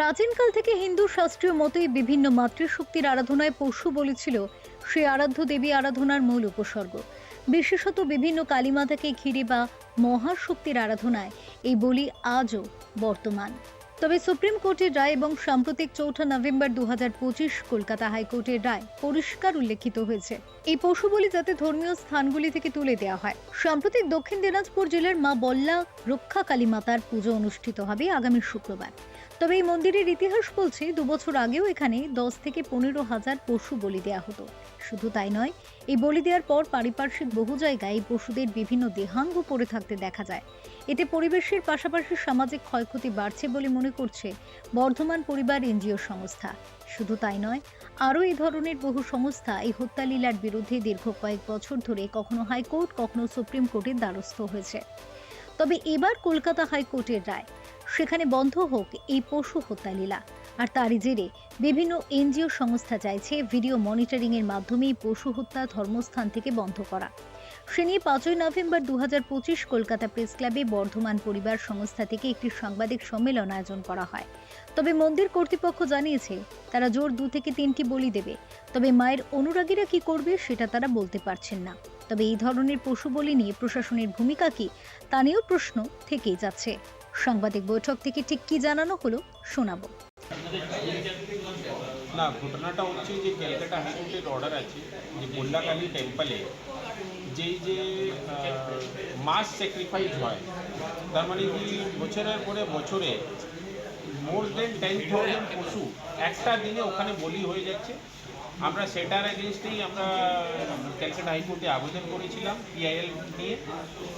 প্রাচীনকাল থেকে হিন্দু শাস্ত্রীয় মতেই বিভিন্ন মাতৃশক্তির আরাধনায় পশু বলেছিল সে আরাধ্য দেবী আরাধনার মূল উপসর্গ। বিশেষত বিভিন্ন কালীমাতাকে ঘিরে বা মহাশক্তির আরাধনায় এই বলি আজও বর্তমান। তবে সুপ্রিম কোর্টের রায় এবং সাম্প্রতিক চৌঠা নভেম্বর দু পঁচিশ কলকাতা হাইকোর্টের রায় পরিষ্কার উল্লেখিত হয়েছে। এই পশু বলি যাতে ধর্মীয় স্থানগুলি থেকে তুলে দেওয়া হয়। সাম্প্রতিক দক্ষিণ দিনাজপুর জেলার মা বল্লা রক্ষা কালী মাতার পুজো অনুষ্ঠিত হবে আগামী শুক্রবার। তবে এই মন্দিরের ইতিহাস বলছে দুবছর আগেও এখানে দশ থেকে পনেরো হাজার পশু বলি দেওয়া হতো। শুধু তাই নয়, এই বলি দেওয়ার পর পারিপার্শ্বিক বহু জায়গায় এই পশুদের বিভিন্ন দেহাঙ্গ পড়ে থাকতে দেখা যায়। এতে পরিবেশের পাশাপাশি সামাজিক ক্ষয়ক্ষতি বাড়ছে বলে মনে করছে বর্ধমান পরিবার এনজিও সংস্থা। শুধু তাই নয়, আরও এই ধরনের বহু সংস্থা এই হত্যালীলার বিরুদ্ধে দীর্ঘ কয়েক বছর ধরে কখনো হাইকোর্ট, কখনো সুপ্রিম কোর্টের দ্বারস্থ হয়েছে। তবে এবার কলকাতা হাইকোর্টের রায়। সেখানে বন্ধ হোক এই পশু হত্যালীলা আর তারই জেরে বিভিন্ন এনজিও সংস্থা চাইছে ভিডিও মনিটরিং এর মাধ্যমে পশু হত্যা ধর্মস্থান থেকে বন্ধ করা। সে নিয়ে পাঁচই নভেম্বর দু কলকাতা প্রেস ক্লাবে বর্ধমান পরিবার সংস্থা থেকে একটি সাংবাদিক সম্মেলন আয়োজন করা হয়। তবে মন্দির কর্তৃপক্ষ জানিয়েছে, তারা জোর দু থেকে তিনটি বলি দেবে। তবে মায়ের অনুরাগীরা কি করবে সেটা তারা বলতে পারছেন না। তবে এই ধরনের পশু বলি নিয়ে প্রশাসনের ভূমিকা কি তা নিয়েও প্রশ্ন থেকেই যাচ্ছে। সাংবাদিক বৈঠক থেকে ঠিক কি জানানো হলো শোনাবো। না, ঘটনাটা হচ্ছে যে ক্যালকাটা হাইকোর্টের অর্ডার আছে যে গোল্লাকালী টেম্পলে যেই যে মাস স্যাক্রিফাইস হয়, তার মানে কি বছরের পরে বছরে মোর দেন টেন থাউজেন্ড পশু একটা দিনে ওখানে বলি হয়ে যাচ্ছে। আমরা সেটার এগেনস্টেই আমরা ক্যালকাটা হাইকোর্টে আবেদন করেছিলাম পিআইএল নিয়ে।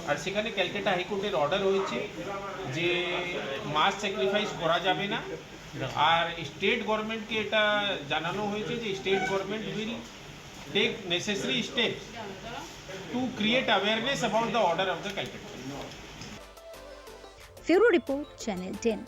আর সেখানে ক্যালকাটা হাইকোর্টের অর্ডার হয়েছে যে মাস স্যাক্রিফাইস করা যাবে না। আর স্টেট গভর্নমেন্টকে এটা জানানো হয়েছে যে state government will take necessary step to create awareness about the order of the Calcutta ফেরো রিপোর্ট চ্যানেল টেন